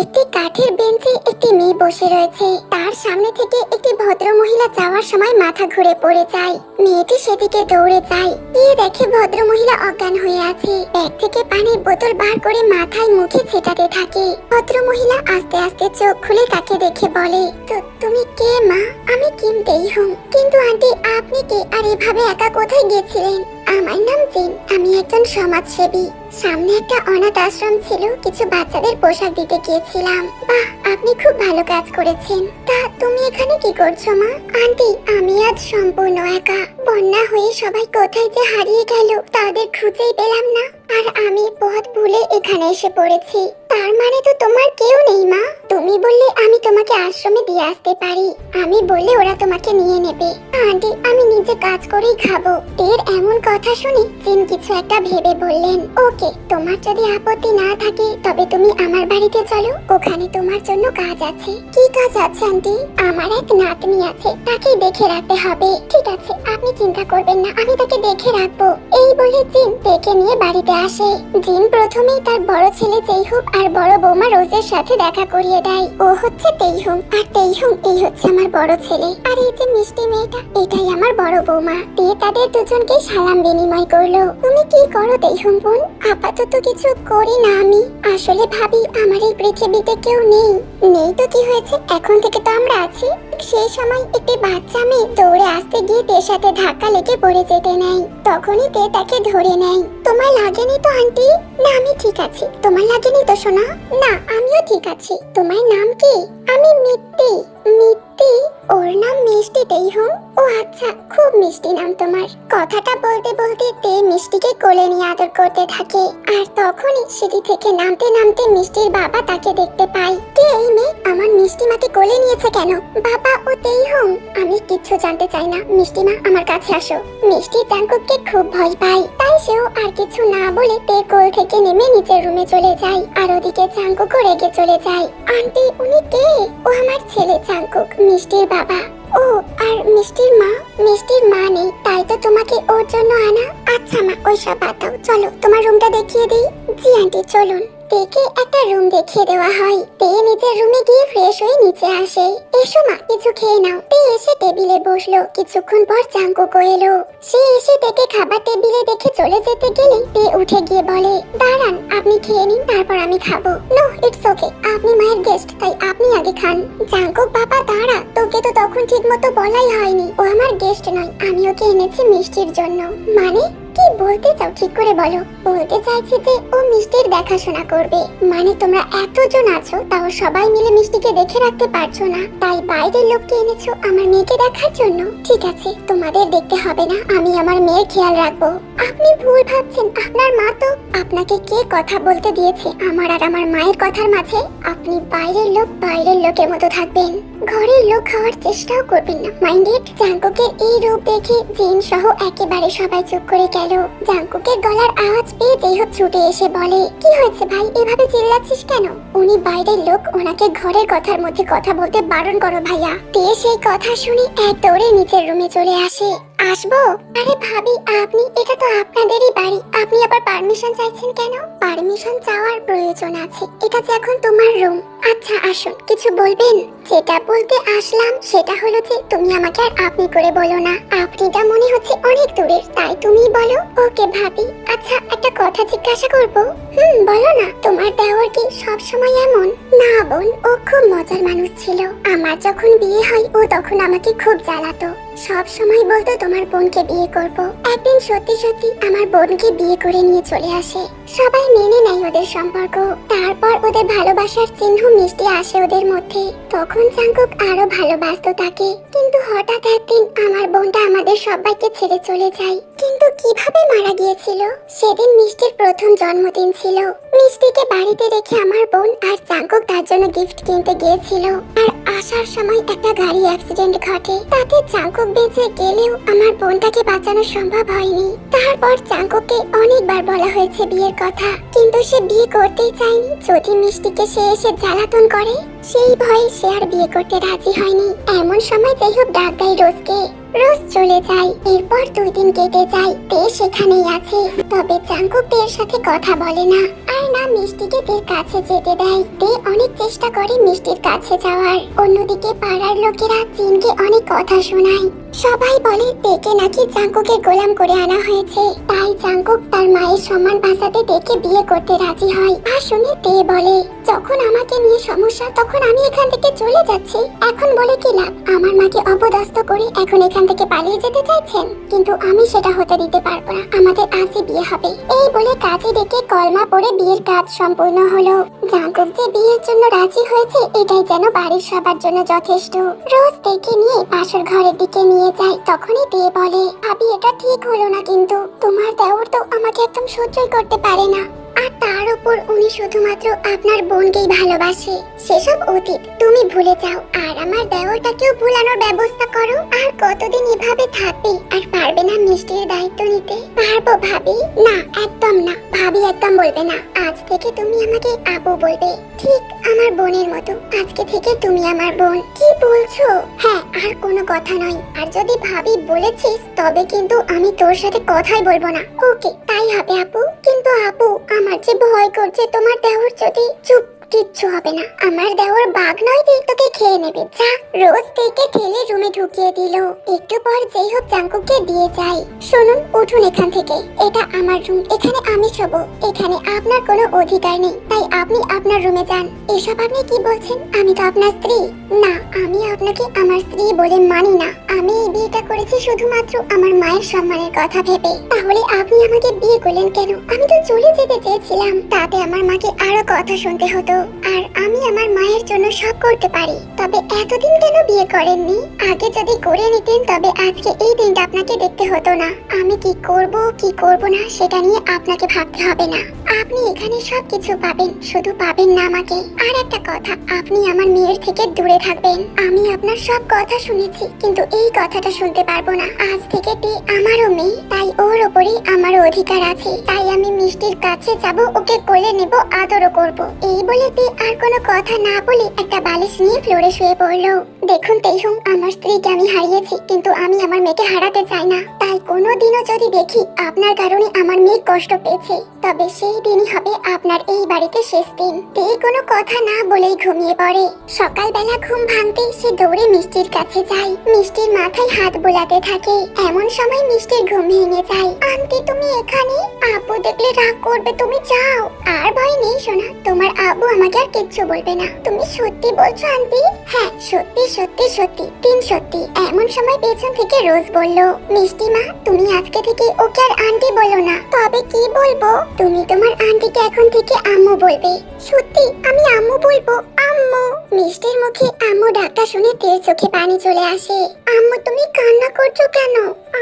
একটি কাঠের বেঞ্চে একটি মেয়ে বসে রয়েছে। তার সামনে থেকে একটি ভদ্র মহিলা যাওয়ার সময় মাথা ঘুরে পড়ে যায়। মেয়েটি সেদিকে দৌড়ে যায়। গিয়ে দেখে ভদ্র মহিলা অজ্ঞান হয়ে আছে। ব্যাগ থেকে পানির বোতল বার করে মাথায় মুখে ছেটাতে থাকে। ভদ্র মহিলা আস্তে আস্তে চোখ খুলে তাকে দেখে বলে, "তু- তুমি কে মা? আমি কিম হুম। কিন্তু আন্টি, আপনি কে? আর এভাবে একা কোথায় গেছিলেন আমার নাম জিন। আমি একজন সমাজসেবী। সামনে একটা অনাথ আশ্রম ছিল, কিছু বাচ্চাদের পোশাক দিতে গিয়েছিলাম। বাহ, আপনি খুব ভালো কাজ করেছেন। তা তুমি এখানে কি করছ মা? আন্টি, আমি আজ সম্পূর্ণ একা। বন্যা হয়ে সবাই কোথায় যে হারিয়ে গেল, তাদের খুঁজেই পেলাম না। আর আমি পথ ভুলে এখানে এসে পড়েছি। তার মানে তো তোমার কেউ নেই, মা। তুমি বললে আমি তোমাকে আশ্রমে দিয়ে আসতে পারি। আমি বললে ওরা তোমাকে নিয়ে নেবে। আন্টি, আমি নিজে কাজ করেই খাব। এর এমন কথা শুনে জিন কিছু একটা ভেবে বললেন, ওকে, তোমার যদি আপত্তি না থাকে, তবে তুমি আমার বাড়িতে চলো। ওখানে তোমার জন্য কাজ আছে। কি কাজ আছে, আন্টি? আমার এক নাতনি আছে তাকে দেখে রাখতে হবে। ঠিক আছে, আপনি চিন্তা করবেন না, আমি তাকে দেখে রাখব। এই বলে জিন ডেকে নিয়ে বাড়িতে আসে। জিন প্রথমেই তার বড় ছেলে তেইহুক আর বড় বৌমা রোজের সাথে দেখা করিয়ে দেয়। ও হচ্ছে তেইহুম, আর তেইহুম এই হচ্ছে আমার বড় ছেলে। আর এই যে মিষ্টি মেয়েটা, এটাই আমার বড় বৌমা। দিয়ে তাদের দুজনকে সালাম বিনিময় করল। তুমি কি করো তেইহুম বোন? আপাতত কিছু করি না আমি। আসলে ভাবি, আমার এই পৃথিবীতে কেউ নেই। নেই তো কি হয়েছে? এখন থেকে তো আমরা আছি। সেই সময় একটি বাচ্চা মেয়ে দৌড়ে আসতে গিয়ে তের সাথে ধাক্কা লেগে পড়ে যেতে নাই। তখনই তে তাকে ধরে নেয়? তোমার লাগেনি তো, আন্টি? না, আমি ঠিক আছি। তোমার লাগেনি তো, সোনা? না, আমিও ঠিক আছি। তোমার নাম কি? আমি মিত্তি। মিত্তি? ওর নাম মিষ্টি তেইহুম। ও আচ্ছা খুব মিষ্টি নাম তোমার। কথাটা বলতে বলতে তে মিষ্টিকে কোলে নিয়ে আদর করতে থাকে। আর তখনই সিঁড়ি থেকে নামতে নামতে মিষ্টির বাবা তাকে দেখতে পায়। কে এই মেয়ে? আমার মিষ্টি মাকে কোলে নিয়েছে কেন? বাবা ও তেইহুম? আমি কিচ্ছু জানতে চাই না। মিষ্টি মা, আমার কাছে আসো। মিষ্টি জাঙ্কুককে খুব ভয় পায়। তাই সেও আর কিছু না বলে তে কোল থেকে নেমে নিচের রুমে চলে যায়। আর ওদিকে চাঙ্কুকও রেগে চলে যায়। আন্টি, উনি কে? ও আমার ছেলে চাঙ্কুক মিষ্টির বাবা। ও, আর মিষ্টির মা? মিষ্টির মা নেই, তাই তো তোমাকে ওর জন্য আনা। আচ্ছা মা ওইসব বাদ দাও। চলো, তোমার রুমটা দেখিয়ে দিই। জি আন্টি চলুন। তেকে একটা রুম দেখিয়ে দেওয়া হয়। তে নিজের রুমে গিয়ে ফ্রেশ হয়ে নিচে আসে। এসো মা, কিছু খেয়ে নাও। তে এসে টেবিলে বসল। কিছুক্ষণ পর চাঙ্কুকো এলো। সে এসে তেকে খাবার টেবিলে দেখে চলে যেতে গেলে তে উঠে গিয়ে বলে, দাঁড়ান, আপনি খেয়ে নিন, তারপর আমি খাব। নো ইটস ওকে আপনি মায়ের গেস্ট তাই আপনি আগে খান। জাঙ্কুক বাবা, দাঁড়া, তোকে তো তখন ঠিক মতো বলাই হয়নি। ও আমার গেস্ট নয়, আমি ওকে এনেছি মিষ্টির জন্য। মানে? কি বলতে চাও ঠিক করে বলো। বলতে চাইছি যে ও মিষ্টির দেখাশোনা করবে। মানে তোমরা এতজন আছো, তাও সবাই মিলে মিষ্টিকে দেখে রাখতে পারছ না। তাই বাইরের লোককে এনেছো আমার মেয়েকে দেখার জন্য। ঠিক আছে, তোমাদের দেখতে হবে না, আমি আমার মেয়ের খেয়াল রাখব। আপনি ভুল ভাবছেন, আপনার মা তো। আপনাকে কে কথা বলতে দিয়েছে? আমার আর আমার মায়ের কথার মাঝে আপনি বাইরের লোক বাইরের লোকের মতো থাকবেন। ঘরের লোক হওয়ার চেষ্টাও করবেন না। মাইন্ডেড জাঙ্কুকের এই রূপ দেখে জিন সহ একেবারে সবাই চুপ করে গেল। জাঙ্কুকের গলার আওয়াজ পেয়ে জেহব ছুটে এসে বলে, কি হয়েছে ভাই? এভাবে চিল্লাচ্ছিস কেন? উনি বাইরের লোক, ওনাকে ঘরের কথার মধ্যে কথা বলতে বারণ করো ভাইয়া। তে সেই কথা শুনে এক দৌড়ে নিচের রুমে চলে আসে। আসব? আরে ভাবি, আপনি, এটা তো আপনাদেরই বাড়ি। আপনি আবার পারমিশন চাইছেন কেন? পারমিশন চাওয়ার প্রয়োজন আছে। এটা যে এখন তোমার রুম আচ্ছা আসুন, কিছু বলবেন? যেটা বলতে আসলাম, সেটা হলো যে তুমি আমাকে আর আপনি করে বলো না। আপনিটা মনে হচ্ছে অনেক দূরের, তাই তুমি বলো। ওকে, ভাবি। আচ্ছা একটা কথা জিজ্ঞাসা করব। হুম, বলো না। তোমার দেওয়ার কি সব সময় এমন? না, বোন, ও খুব মজার মানুষ ছিল। আমার যখন বিয়ে হয়, ও তখন আমাকে খুব জ্বালাতো। সব সময় বলতো তোমার বোনকে বিয়ে করব। একদিন সত্যি সত্যি আমার বোনকে বিয়ে করে নিয়ে চলে আসে। সবাই মেনে নেয় ওদের সম্পর্ক। তারপর ওদের ভালোবাসার চিহ্ন মিষ্টি আসে ওদের মধ্যে। তখন চাঙ্কুক আরও ভালোবাসতো তাকে। কিন্তু হঠাৎ একদিন আমার বোনটা আমাদের সবাইকে ছেড়ে চলে যায়। কিন্তু কীভাবে মারা গিয়েছিল? সেদিন মিষ্টির প্রথম জন্মদিন ছিল। মিষ্টিকে বাড়িতে রেখে আমার বোন আর চাঙ্কুক তার জন্য গিফট কিনতে গিয়েছিল। আর আসার সময় একটা গাড়ি অ্যাক্সিডেন্ট ঘটে। তাতে চাঙ্কুক বেঁচে গেলেও আমার বোনটাকে বাঁচানো সম্ভব হয়নি। তারপর চাঙ্কুককে অনেকবার বলা হয়েছে বিয়ের কথা। কিন্তু সে বিয়ে করতেই চায়নি। যদি মিষ্টিকে সে এসে জ্বালাতন করে সেই ভয়ে সে আর বিয়ে করতে রাজি হয়নি। এমন সময় যাই হোক ডাক দেয় রোজকে। রোজ চলে যায়। এরপর দুই দিন কেটে যায়। তে সেখানেই আছে। তবে চাঙ্কুক তের সাথে কথা বলে না। আর না মিষ্টিকে তের কাছে যেতে দেয়। তে অনেক চেষ্টা করে মিষ্টির কাছে যাওয়ার। অন্যদিকে পাড়ার লোকেরা চিনকে অনেক কথা শোনায়। সবাই বলে, তেকে নাকি চাঙ্কুকের গোলাম করে আনা হয়েছে। তাই চাঙ্কুক তার মায়ের সম্মান বাঁচাতে তেকে বিয়ে করতে রাজি হয়। আর শুনে তে বলে, যখন আমাকে নিয়ে সমস্যা, তখন আমি এখান থেকে চলে যাচ্ছি। এখন বলে কি লাভ? আমার মাকে অপদস্থ করে এখন এখান থেকে পালিয়ে যেতে চাইছেন? কিন্তু আমি সেটা হতে দিতে পারব না। আমাদের আজই বিয়ে হবে। এই বলে কাজে ডেকে কলমা পড়ে বিয়ের কাজ সম্পূর্ণ হলো। জাঙ্কুক যে বিয়ের জন্য রাজি হয়েছে, এটাই যেন বাড়ির সবার জন্য যথেষ্ট। রোজ দেখে নিয়ে পাশের ঘরের দিকে নিয়ে যায়, তখনই দিয়ে বলে ভাবি এটা ঠিক হলো না কিন্তু। তোমার দেওর তো আমাকে একদম সহ্যই করতে পারে না। আর তার উপর উনি শুধুমাত্র আপনার বোনকেই ভালোবাসে। সেসব অতীত তুমি ভুলে যাও। আর আমার দেওরটাকেও ভুলানোর ব্যবস্থা করো। আর কতদিন এভাবে থাকবে আর পারবে না মিষ্টির দায়িত্ব নিতে? পারব ভাবি। না, একদম না। ভাবি একদম বলবে না। আজ থেকে তুমি আমাকে আপু বলবে। ঠিক আমার বোনের মতো। আজকে থেকে তুমি আমার বোন। কি বলছো? হ্যাঁ আর কোনো কথা নয়। আর যদি ভাবি বলেছিস, তবে কিন্তু আমি তোর সাথে কথাই বলব না। ওকে, তাই হবে আপু। কিন্তু আপু, আমার যে ভয় করছে তোমার দেহর যদি চুপ কিচ্ছু হবে না। আমার দেওর বাঘ নয় যে তোকে খেয়ে নেবে। যা, রোজ থেকে ঠেলে রুমে ঢুকিয়ে দিল। একটু পর যেই হোক দিয়ে যায়। শুনুন, উঠুন এখান থেকে। এটা আমার রুম, এখানে আমি এখানে আপনার কোনো অধিকার নেই, তাই আপনি আপনার রুমে যান। এসব আপনি কি বলছেন? আমি তো আপনার স্ত্রী। না, আমি আপনাকে আমার স্ত্রী বলে মানি না। আমি এই বিয়েটা করেছি শুধুমাত্র আমার মায়ের সম্মানের কথা ভেবে। তাহলে আপনি আমাকে বিয়ে করলেন কেন? আমি তো চলে যেতে চেয়েছিলাম। তাতে আমার মাকে আরও কথা শুনতে হতো। আর আমি আমার মায়ের জন্য সব করতে পারি। তবে এতদিন কেন বিয়ে করেননি? আগে যদি করে নিতেন, তবে আজকে এই দিনটা আপনাকে দেখতে হতো না। আমি কি করব কি করব না, সেটা নিয়ে আপনাকে ভাবতে হবে না। আপনি এখানে সব কিছু পাবেন, শুধু পাবেন না আমাকে। আর একটা কথা, আপনি আমার মেয়ের থেকে দূরে থাকবেন। আমি আপনার সব কথা শুনেছি, কিন্তু এই কথাটা শুনতে পারব না। আজ থেকে তে আমারও মেয়ে, তাই ওর ওপরেই আমারও অধিকার আছে। তাই আমি মিষ্টির কাছে যাব, ওকে কোলে নেব, আদরও করব। এই বলে তে আর কোনো কথা না বলে একটা বালিশ নিয়ে ফ্লোরে শুয়ে পড়ল। দেখুন তেহুম, আমার স্ত্রীকে আমি হারিয়েছি, কিন্তু আমি আমার মেয়েকে হারাতে চাই না। তাই কোনোদিনও যদি দেখি আপনার কারণে আমার মেয়ে কষ্ট পেয়েছে, তবে সেই দিনই হবে আপনার এই বাড়িতে শেষ দিন। তে কোনো কথা না বলেই ঘুমিয়ে পড়ে। সকালবেলা ঘুম ভাঙতে সে দৌড়ে মিষ্টির কাছে যায়। মিষ্টির মাথায় হাত বোলাতে থাকে। এমন সময় মিষ্টির ঘুম ভেঙে যায়। আন্টি, তুমি এখানে? আপু দেখলে রাগ করবে, তুমি যাও। আর ভয় নেই, সোনা। তোমার আব্বু আমাকে আর কিচ্ছু বলবে না। তুমি সত্যি বলছো, আন্টি? হ্যাঁ সত্যি সত্যি সত্যি, তিন সত্যি। এমন সময় পেছন থেকে রোজ বলল, মিষ্টি মা, তুমি আজকে থেকে ওকে আর আন্টি বলো না। তবে কি বলব? তুমি তোমার আন্টিকে এখন থেকে আম্মু বলবে। সত্যি, আমি আম্মু বলব। আম্মু, মিষ্টির মুখে আম্মু ডাকটা শুনে তের চোখে পানি চলে আসে। আম্মু, তুমি কান্না করছ কেন?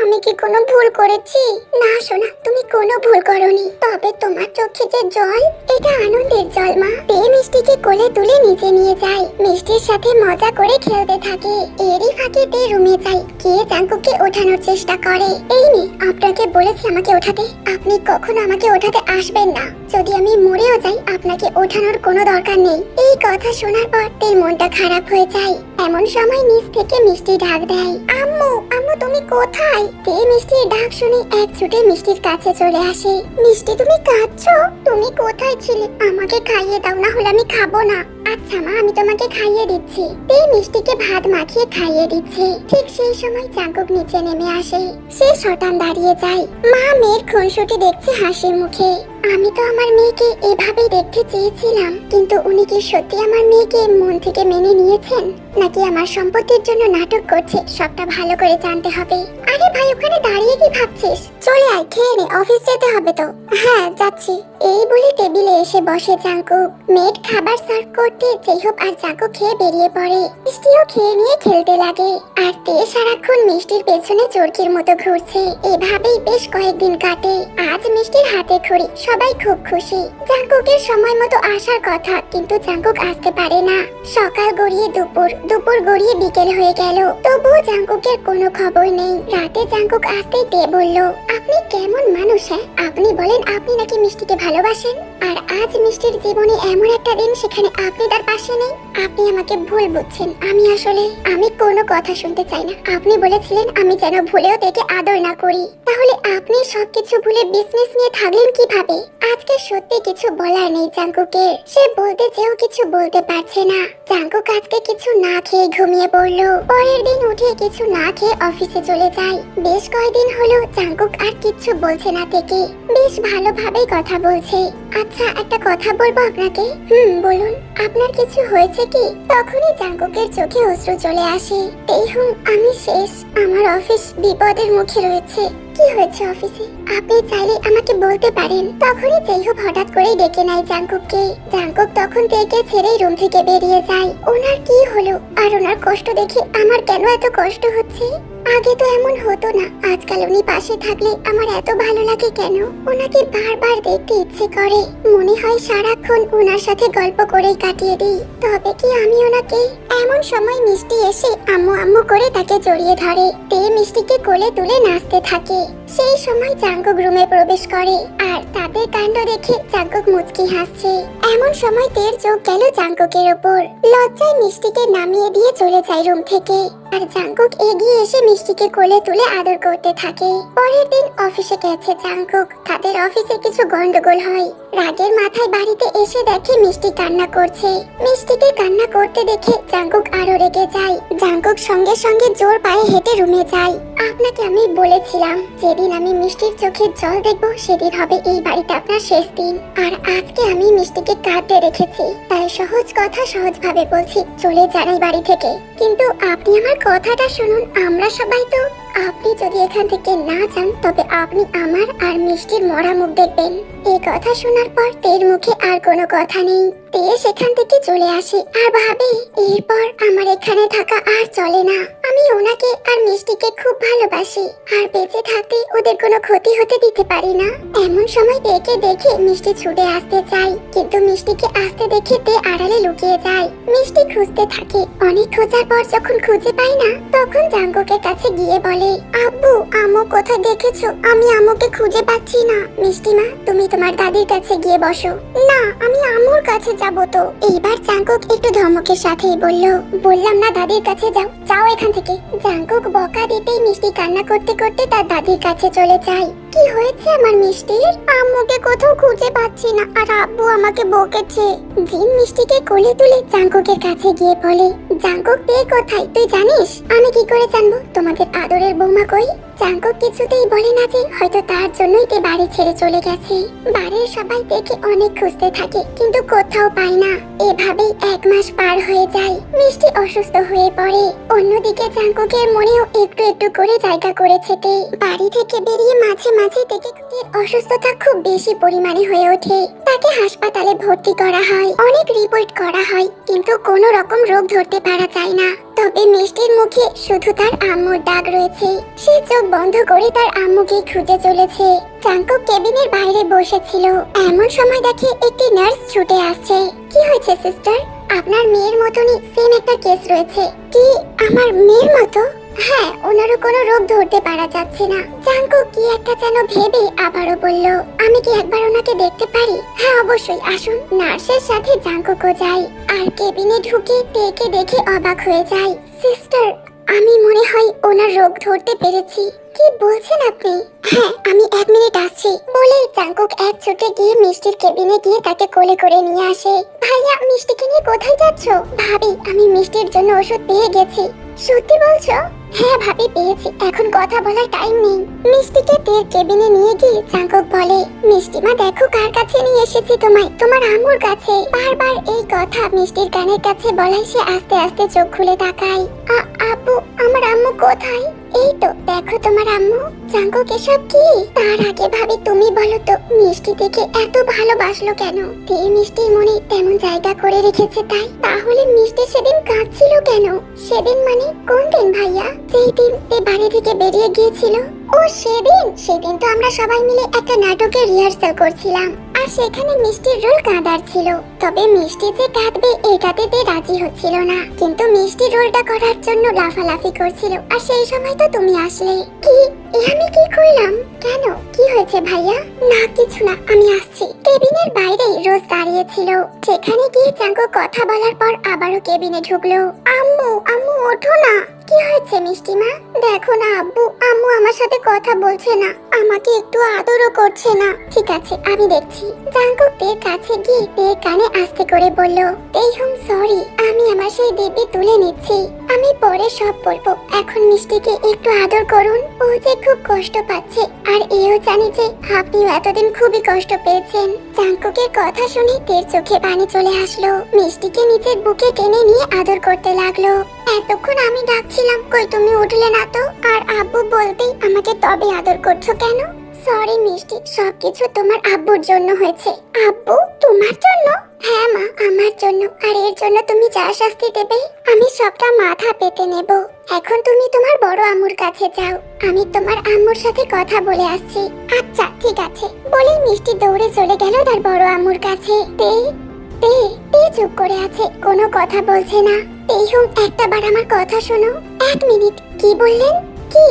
আমি কি কোনো ভুল করেছি? না সোনা, তুমি কোনো ভুল করনি। তবে তোমার চোখে যে জল, এটা আনন্দের জল মা। তে মিষ্টিকে কোলে তুলে নিচে নিয়ে যায়। মিষ্টির সাথে মজা করে খেলতে থাকে। এরই ফাঁকে তে রুমে যায়। কে জাঙ্কুকে ওঠানোর চেষ্টা করে? এই নে, আপনাকে বলেছি আমাকে ওঠাতে। আপনি কখনো আমাকে ওঠাতে আসবেন না। যদি আমি মরেও যাই, আপনাকে ওঠানোর কোনো দরকার নেই। এই কথা শোনার পর তের মনটা খারাপ হয়ে যায়। এমন সময় নিচ থেকে মিষ্টি ডাক দেয়, আম্মু আম্মু, তুমি কোথায়? তে মিষ্টির ডাক শুনে এক ছুটে মিষ্টির কাছে চলে আসে, মিষ্টি, তুমি কাঁদছো? তুমি কোথায় ছিলে? আমাকে খাইয়ে দাও, না হলে আমি খাব না। আচ্ছা মা, আমি তোমাকে খাইয়ে দিচ্ছি। তে মিষ্টিকে ভাত মাখিয়ে খাইয়ে দিচ্ছে। ঠিক সেই সময় চাঙ্কুক নিচে নেমে আসে, সে শটান দাঁড়িয়ে যায়। মা মেয়ের খুনসুটি দেখছে হাসি মুখে। আমি তো আমার মেয়েকে এভাবে দেখতে চেয়েছিলাম, কিন্তু উনি কি সত্যি আমার মেয়েকে মন থেকে মেনে নিয়েছেন? নাকি আমার সম্পত্তির জন্য নাটক করছে? সবটা ভালো করে জানতে হবে। আরে ভাই, ওখানে দাঁড়িয়ে কি ভাবছিস? চলে আয়, খেয়ে নে, অফিস যেতে হবে তো। হ্যাঁ যাচ্ছি। এই বলে টেবিলে এসে বসে চাঙ্কুক মেড খাবার সার্ভ করতে যেহব আর চাঙ্কু খেয়ে বেরিয়ে পড়ে। মিষ্টিও খেয়ে নিয়ে খেলতে লাগে। আর তে সারাক্ষণ মিষ্টির পেছনে চোরকির মতো ঘুরছে। এভাবেই বেশ কয়েকদিন কাটে। আজ মিষ্টির হাতে খড়ি। সবাই খুব খুশি। জাঙ্কুকের সময় মতো আসার কথা, কিন্তু জাঙ্কুক আসতে পারে না। সকাল গড়িয়ে দুপুর। দুপুর গড়িয়ে বিকেল হয়ে গেল। তবুও জাঙ্কুকের কোনো খবর নেই। রাতে জাঙ্কুক আসতেই তে বলল, আপনি কেমন মানুষ হ্যাঁ? আপনি বলেন, আপনি নাকি মিষ্টিকে ভালোবাসেন? আর আজ মিষ্টির জীবনে এমন একটা দিন সেখানে আপনি তার পাশে নেই। আপনি আমাকে ভুল বুঝছেন। আমি আসলে, আমি কোনো কথা শুনতে চাই না। আপনি বলেছিলেন আমি যেন ভুলেও তাকে আদর না করি। তাহলে আপনি সবকিছু ভুলে বিজনেস নিয়ে থাকলেন কীভাবে? আজকে সত্যি কিছু বলার নেই জাঙ্কুকের সে বলতে চেয়েও কিছু বলতে পারছে না। জাঙ্কুক আজকে কিছু না খেয়ে ঘুমিয়ে পড়ল। পরের দিন উঠে কিছু না খেয়ে অফিসে চলে যায়। বেশ কয়েকদিন হলো জাঙ্কুক আর কিচ্ছু বলছে না থেকে। বেশ ভালোভাবেই কথা বলছে। আচ্ছা একটা কথা বলব আপনাকে? হুম, বলুন। আপনার কিছু হয়েছে কি? তখনই জাঙ্কুকের চোখে অশ্রু চলে আসে। এই হুম, আমি শেষ। আমার অফিস বিপদের মুখে রয়েছে। কি হয়েছে অফিসে? আপনি চাইলে আমাকে বলতে পারেন। তখনই জেইহুব হঠাৎ করে ডেকে নেয় জাঙ্কুককে। জাঙ্কুক তখন তেকে ছেড়েই রুম থেকে বেরিয়ে যায়। ওনার কি হলো? আর ওনার কষ্ট দেখে আমার কেন এত কষ্ট হচ্ছে? আগে তো এমন হতো না। আজকাল উনি পাশে থাকলে আমার এত ভালো লাগে কেন? ওনাকে বারবার দেখতে ইচ্ছে করে। মনে হয় সারাক্ষণ ওনার সাথে গল্প করেই কাটিয়ে দিই। তবে কি আমি ওনাকে? এমন সময় মিষ্টি এসে আম্মু আম্মু করে তাকে জড়িয়ে ধরে। তে মিষ্টিকে কোলে তুলে নাচতে থাকে। Yeah. সেই সময় জাঙ্কুক রুমে প্রবেশ করে আর তাদের কাণ্ড দেখে জাঙ্কুক মুচকি হাসছে। এমন সময় তের চোখ গেল জাঙ্কুকের ওপর। লজ্জায় মিষ্টিকে নামিয়ে দিয়ে চলে যায় রুম থেকে। আর জাঙ্কুক এগিয়ে এসে মিষ্টিকে কোলে তুলে আদর করতে থাকে। পরের দিন অফিসে গেছে জাঙ্কুক। তাদের অফিসে কিছু গন্ডগোল হয়। রাগের মাথায় বাড়িতে এসে দেখে মিষ্টি কান্না করছে। মিষ্টিকে কান্না করতে দেখে জাঙ্কুক আরও রেগে যায়। জাঙ্কুক সঙ্গে সঙ্গে জোর পায়ে হেঁটে রুমে যায়। আপনাকে আমি বলেছিলাম যেদিন আমি মিষ্টির চোখে জল দেখব, সেদিন হবে এই বাড়িতে আপনার শেষ দিন। আর আজকে আমি মিষ্টিকে কাঁদতে রেখেছি। তাই সহজ কথা সহজভাবে বলছি, চলে যান এই বাড়ি থেকে। কিন্তু আপনি আমার কথাটা শুনুন, আমরা সবাই তো আপনি যদি এখান থেকে না যান, তবে আপনি আমার আর মিষ্টির মরা মুখ দেখবেন। এই কথা শোনার পর তের মুখে আর কোনো কথা নেই। তে সেখান থেকে চলে আসে। আর ভাবে, এরপর আমার এখানে থাকা আর চলে না। আমি ওনাকে আর মিষ্টিকে খুব ভালোবাসি। আর বেঁচে থাকতে ওদের কোনো ক্ষতি হতে দিতে পারি না। এমন সময় তেকে দেখে মিষ্টি ছুটে আসতে চাই কিন্তু মিষ্টিকে আসতে দেখে তে আড়ালে লুকিয়ে যায়। মিষ্টি খুঁজতে থাকে। অনেক খোঁজার পর যখন খুঁজে পায় না, তখন জাঙ্গুকের কাছে গিয়ে বলে আব্বু আমু কোথায় দেখেছ? আমি আমুকে খুঁজে পাচ্ছি না। মিষ্টি মা তুমি তোমার দাদির কাছে গিয়ে বসো। না, আমি আমুর কাছে যাব তো। এইবার জাঙ্কুক একটু ধমকের সাথেই বলল, বললাম না দাদির কাছে যাও। যাও এখান থেকে। জাঙ্কুক বকা দিতেই মিষ্টি কান্না করতে করতে তার দাদির কাছে চলে যায়। কি হয়েছে আমার মিষ্টির আম্মুকে কোথাও খুঁজে পাচ্ছি না। আর আব্বু আমাকে বকেছে। জিন মিষ্টিকে কোলে তুলে জাঙ্কুকের কাছে গিয়ে বলে জাঙ্কুক তে কোথায়? তুই জানিস? আমি কি করে জানব? তোমাদের আদরের বৌমা কই? জাঙ্কুক কিছুতেই বলে না যে হয়তো তার জন্যই তে বাড়ি ছেড়ে চলে গেছে। বাড়ির সবাই দেখে অনেক খুঁজতে থাকে, কিন্তু কোথাও পায় না। এভাবেই এক মাস পার হয়ে যায়, মিষ্টি অসুস্থ হয়ে পড়ে। অন্যদিকে জাঙ্কুকের মনেও একটু একটু করে জায়গা করেছে তে। বাড়ি থেকে বেরিয়ে মাঝে মাঝে থেকে অসুস্থতা খুব বেশি পরিমাণে হয়ে ওঠে। তাকে হাসপাতালে ভর্তি করা হয়, অনেক রিপোর্ট করা হয়, কিন্তু কোনো রকম রোগ ধরতে পারা যায় না। তবে মিষ্টির মুখে শুধু তার আম্মুর দাগ রয়েছে। সে চোখ বন্ধ করে তার আম্মুকে খুঁজে চলেছে। চাঙ্কুক কেবিনের বাইরে বসেছিল। এমন সময় দেখে একটি নার্স ছুটে আসছে। কি হয়েছে, সিস্টার? আপনার মেয়ের মতনই সেম একটা কেস রয়েছে। কি আমার মেয়ের মতো? হ্যাঁ ওনারও কোনো রোগ ধরতে পারা যাচ্ছে না। জাঙ্কু কি একটা যেন ভেবে আবারও বলল, আমি কি একবার ওনাকে দেখতে পারি? হ্যাঁ অবশ্যই, আসুন। নার্সের সাথে জাঙ্কুকও যাই। আর কেবিনে ঢুকে তেকে দেখে অবাক হয়ে যায় সিস্টার, আমি মনে হয় ওনার রোগ ধরতে পেরেছি। কি বলছেন আপনি? হ্যাঁ আমি এক মিনিট আসছি। বলে জাঙ্কুক এক ছুটে গিয়ে মিষ্টির কেবিনে গিয়ে তাকে কোলে করে নিয়ে আসে। ভাইয়া, মিষ্টিকে নিয়ে কোথায় যাচ্ছ? ভাবি, আমি মিষ্টির জন্য ওষুধ পেয়ে গেছি। সত্যি বলছো? হ্যাঁ ভাবি, পেয়েছি। এখন কথা বলার টাইম নেই। মিষ্টিকে তের কেবিনে নিয়ে গিয়ে চাঙ্কক বলে মিষ্টিমা দেখো কার কাছে নিয়ে এসেছি তোমায়। তোমার আম্মুর কাছে। বারবার এই কথা মিষ্টির কানের কাছে বলায় সে আস্তে আস্তে চোখ খুলে তাকায়। আপু আমার আম্মু কোথায়? এই তো, দেখো তোমার আম্মু। চাঙ্কক, এসব কি? তার আগে ভাবি, তুমি বলো তো, মিষ্টি থেকে এত ভালোবাসলো কেন? তে মিষ্টির মনে তেমন জায়গা করে রেখেছে তাই। তাহলে মিষ্টি সেদিন কাঁদছিল কেন? সেদিন মানে কোন দিন, ভাইয়া? যেই দিন এ বাড়ি থেকে বেরিয়ে গিয়েছিল, ও সেদিন সেদিন তো আমরা সবাই মিলে একটা নাটকের রিহার্সাল করছিলাম। আর সেখানে মিষ্টির রোল কাঁদার ছিল। তবে মিষ্টি যে কাঁদবে, এটাতে তে রাজি হচ্ছিল না। কিন্তু মিষ্টি রোলটা করার জন্য লাফালাফি করছিল, আর সেই সময় তো তুমি আসলে। কি? এ আমি কি করলাম? কেন? কি হয়েছে ভাইয়া? না, কিছু না, আমি আসছি। কেবিনের বাইরেই রোজ দাঁড়িয়েছিল। সেখানে গিয়ে চাঙ্কু কথা বলার পর আবারও কেবিনে ঢুকলো। আম্মু আম্মু, ওঠো না। কি হয়েছে মিষ্টি মা? দেখো না, আব্বু, আম্মু আমার সাথে কথা বলছে না। আমাকে একটু আদরও করছে না। ঠিক আছে, আমি দেখছি। জাঙ্কুক তের কাছে গিয়ে কানে আস্তে করে বলল তেই হুম সরি আমি আমার সেই দেবী তুলে নিচ্ছি। আমি পরে সব বলব। এখন মিষ্টিকে একটু আদর করুন। ও যে খুব কষ্ট পাচ্ছে, আর এও জানি যে আপনিও এতদিন খুবই কষ্ট পেয়েছেন। জাঙ্কুকের কথা শুনে তের চোখে পানি চলে আসলো। মিষ্টিকে নিজের বুকে টেনে নিয়ে আদর করতে লাগল। এতক্ষণ আমি ডাকছিলাম, কই তুমি উঠলে না তো? আর আব্বু বলতেই আমাকে তবে আদর করছ কেন? সরি মিষ্টি, সবকিছু তোমার আব্বুর জন্য হয়েছে। আব্বু, তোমার জন্য? হ্যাঁ মা, আমার জন্য। আর এর জন্য তুমি যা শাস্তি দেবে, আমি সবটা মাথা পেতে নেব। এখন তুমি তোমার বড় আম্মুর কাছে যাও। আমি তোমার আম্মুর সাথে কথা বলে আসছি। আচ্ছা ঠিক আছে। বলে মিষ্টি দৌড়ে চলে গেল তার বড় আম্মুর কাছে। তে তে তে চুপ করে আছে, কোনো কথা বলছে না। তেহুম একটা বার আমার কথা শোনো। এক মিনিট, কি বললেন? কি?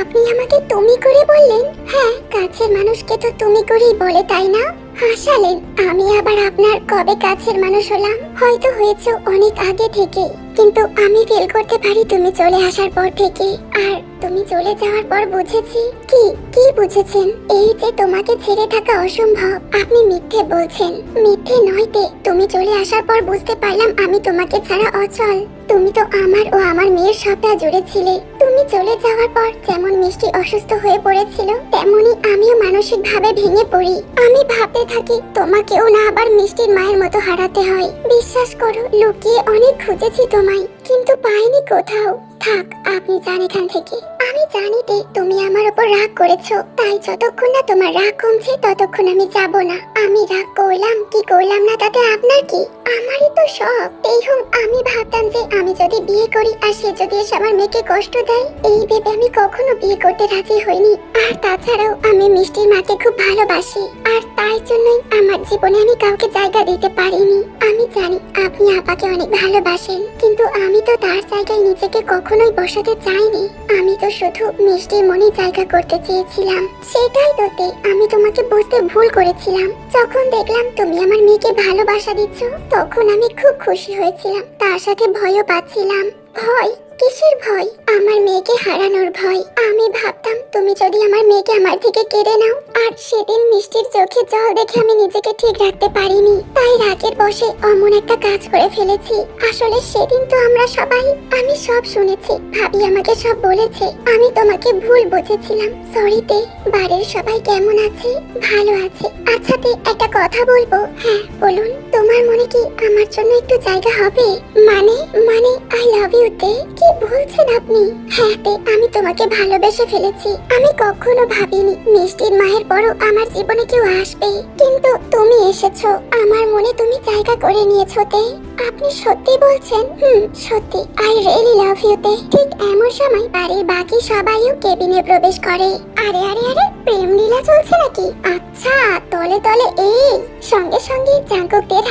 আপনি আমাকে তুমি করে বললেন? হ্যাঁ কাছের মানুষকে তো তুমি করেই বলে, তাই না? হাসালেন, আমি আবার আপনার কবে কাছের মানুষ হলাম? হয়তো হয়েছে অনেক আগে থেকে কিন্তু আমি ফিল করতে পারি তুমি চলে আসার পর থেকে। আর তুমি চলে যাওয়ার পর বুঝেছি। কি কি বুঝেছেন? এই যে তোমাকে ছেড়ে থাকা অসম্ভব। আপনি মিথ্যে বলছেন। মিথ্যে নয়তে তুমি চলে আসার পর বুঝতে পারলাম আমি তোমাকে ছাড়া অচল। তুমি তো আমার ও আমার মেয়ের সবটা জুড়ে ছিলে তুমি চলে যাওয়ার পর যেমন মিষ্টি অসুস্থ হয়ে পড়েছিল, তেমনি আমিও মানসিক ভাবে ভেঙে পড়ি। আমি ভাবতে থাকি তোমাকেও না আবার মিষ্টির মায়ের মতো হারাতে হয়। বিশ্বাস করো, লুকিয়ে অনেক খুঁজেছি তোমায়, কিন্তু পাইনি কোথাও। থাক, আপনি যান এখান থেকে। আমি জানি তে, তুমি আমার উপর রাগ করেছ, তাই যতক্ষণ না তোমার রাগ কমছে, ততক্ষণ আমি যাব না। আমি রাগ করলাম, কি করলাম না, তাতে আপনার কি? আমারই তো সব। এই হোম আমি ভাবতাম যে আমি যদি বিয়ে করি আর সে যদি এসে আমার মেয়েকে কষ্ট দেয়, এই ভেবে আমি কখনো বিয়ে করতে রাজি হইনি। আর তাছাড়াও আমি মিষ্টির মাকে খুব ভালোবাসি। আর তাই জন্যই আমার জীবনে আমি কাউকে জায়গা দিতে পারিনি। আমি জানি আপনি আপাকে অনেক ভালোবাসেন, কিন্তু আমি তো তার জায়গায় নিজেকে কখনোই বসাতে চাইনি। আমি তো শুধু মিষ্টির মনে জায়গা করতে চেয়েছিলাম। সেটাই তোতে আমি তোমাকে বুঝতে ভুল করেছিলাম। যখন দেখলাম তুমি আমার মেয়েকে ভালোবাসা দিচ্ছ, তখন আমি খুব খুশি হয়েছিলাম। তার সাথে ভয়ও পাচ্ছিলাম। ভয় কিসের ভয়? আমার মেয়েকে হারানোর ভয়। আমি ভাবতাম, তুমি যদি আমার মেয়েকে আমার থেকে কেড়ে নাও, আর সেদিন মিষ্টির চোখে জল দেখে আমি নিজেকে ঠিক রাখতে পারিনি। তাই রাগের বসে অমন একটা কাজ করে ফেলেছি। আসলে সেদিন তো আমরা সবাই, আমি সব শুনেছি। ভাবি আমাকে সব বলেছে। আমি তোমাকে ভুল বুঝেছিলাম। সরিতে বাড়ির সবাই কেমন আছে? ভালো আছে। আচ্ছা তে, একটা কথা বলব? হ্যাঁ বলুন। তোমার মনে কি আমার জন্য একটু জায়গা হবে? মানে মানে আই লাভ ইউ তে? কি বলছেন আপনি? হ্যাঁ আমি তোমাকে ভালোবেসে ফেলেছি। আমি কখনো ভাবিনি মিষ্টির মায়ের পরও আমার জীবনে কেউ আসবে। কিন্তু তুমি এসেছ। আমার মনে তুমি জায়গা করে নিয়েছো তে। আপনি সত্যি বলছেন? হুম, সত্যি। আই রিয়েলি লাভ ইউ তে। ঠিক এমন সময় বাড়ির বাকি সবাইও কেবিনে প্রবেশ করে। আরে আরে আরে প্রেম লীলা চলছে নাকি? আচ্ছা তলে তলে এই। সঙ্গে সঙ্গে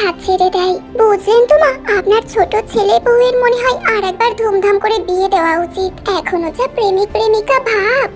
হাত ছেড়ে দেয়। বুঝলেন তো আপনার ছোট ছেলে বউয়ের মনে হয় আর একবার ধুমধাম করে বিয়ে দেওয়া উচিত। এখনও যা প্রেমিক প্রেমিকা ভাব।